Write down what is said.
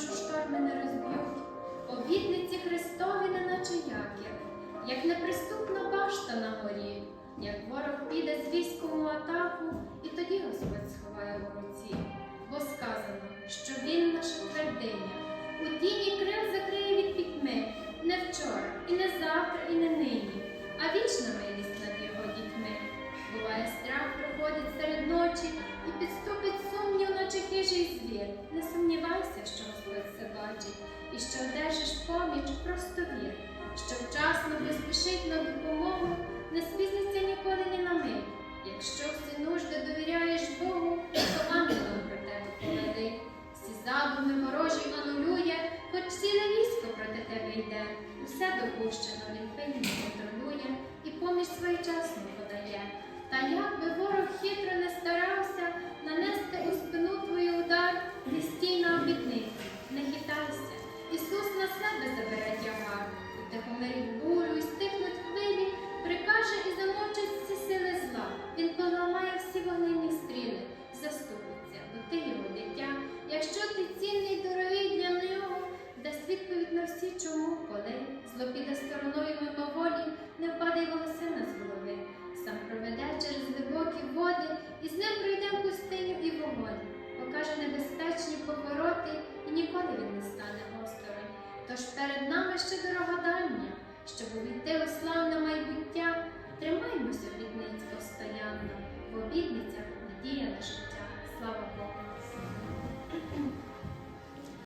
що шторми не розб'ють, обітниці Христові, не наче якір, як неприступна башта на горі, як ворог піде з військову атаку, і тоді Господь сховає в руці. Бо сказано, що він наша твердиня, у тіні крил закриє від пітьми, не вчора, і не завтра, і не нині, а вічна милість над його дітьми. Буває, страх проходить серед ночі і підступить сумнів, наче хижий звір. Не сумнівайся, що що одержиш поміч, просто вір, що вчасно поспішить на допомогу, не спізниться ніколи ні на мить. Якщо всі нужди довіряєш Богу, то ангелом про тебе поведи. Всі задуми ворожі анулює, хоч ціле військо проти тебе йде. Усе допущено, він всі вогненні стріли, заступиться, бо ти його дитя. Якщо ти цінний, дорогий для нього, дасть відповідь на всі чому, коли зло піде стороною мимоволі, не впаде волосина з голови. Сам проведе через глибокі води, і з ним пройде в пустиню і вогонь, покаже небезпечні повороти, і ніколи він не стане осторонь. Тож перед нами ще дорога